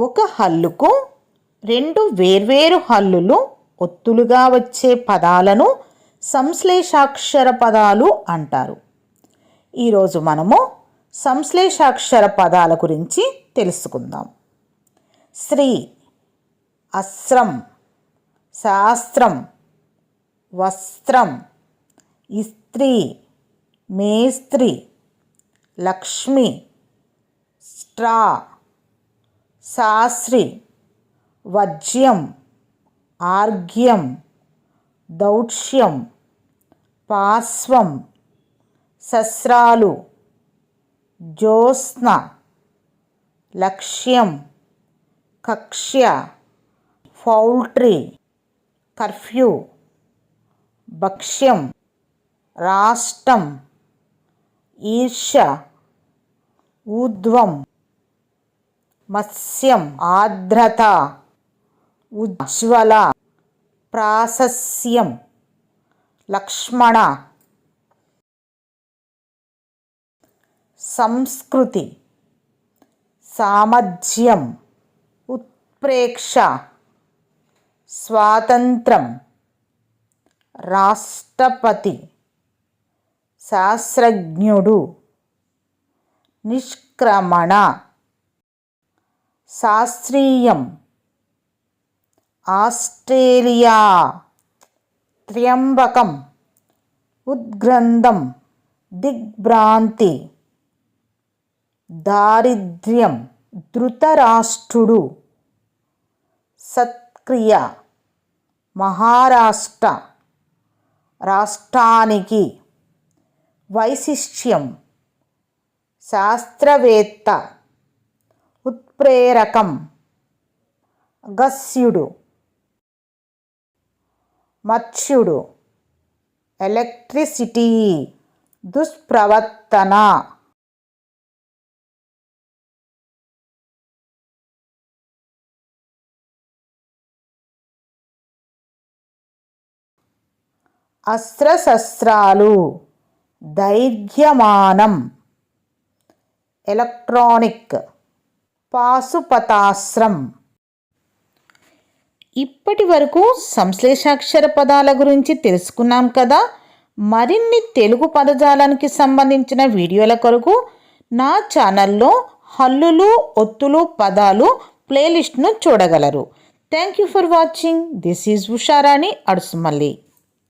ఒక హల్లుకు రెండు వేర్వేరు హల్లులు ఒత్తులుగా వచ్చే పదాలను సంశ్లేషాక్షర పదాలు అంటారు. ఈరోజు మనము సంశ్లేషాక్షర పదాల గురించి తెలుసుకుందాం. శ్రీ అస్రం శాస్త్రం వస్త్రం ఇస్త్రీ మేస్త్రి లక్ష్మి స్ట్రా శాస్త్రి వజ్యం ఆర్ఘ్యం దౌక్ష్యం పాశ్వం శస్త్రాలు జ్యోత్స్న లక్ష్యం కక్ష్య పౌల్ట్రీ కర్ఫ్యూ భక్ష్యం రాష్ట్రం ఈర్ష ఊర్ధ్వం. మత్స్యం ఆర్ద్రత ఉజ్వల ప్రాశస్యం లక్ష్మణ సంస్కృతి సామర్థ్యం ఉత్ప్రేక్ష స్వాతంత్రం రాష్ట్రపతి శాస్త్రజ్ఞుడు నిష్క్రమణ. శాస్త్రీయం. ఆస్ట్రేలియా. త్ర్యంబకం. ఉద్గ్రంథం. దిగ్భ్రాంతి. దారిద్ర్యం. ధృతరాష్ట్రుడు. సత్క్రియ. మహారాష్ట్ర. రాష్ట్రానికి. వైశిష్ట్యం. శాస్త్రవేత్త. ఉత్ప్రేరకం. గస్యుడు. మత్స్యుడు. ఎలక్ట్రిసిటీ. దుష్ప్రవర్తన. అస్త్రశస్త్రాలు. దైర్ఘ్యమానం. ఎలక్ట్రానిక్. పాశుపతాశ్రం. ఇప్పటి వరకు సంశ్లేషాక్షర పదాల గురించి తెలుసుకున్నాం కదా. మరిన్ని తెలుగు పదజాలానికి సంబంధించిన వీడియోల కొరకు నా ఛానల్లో హల్లులు ఒత్తులు పదాలు ప్లేలిస్ట్ను చూడగలరు. Thank you for watching. This is Usharani Adusumalli.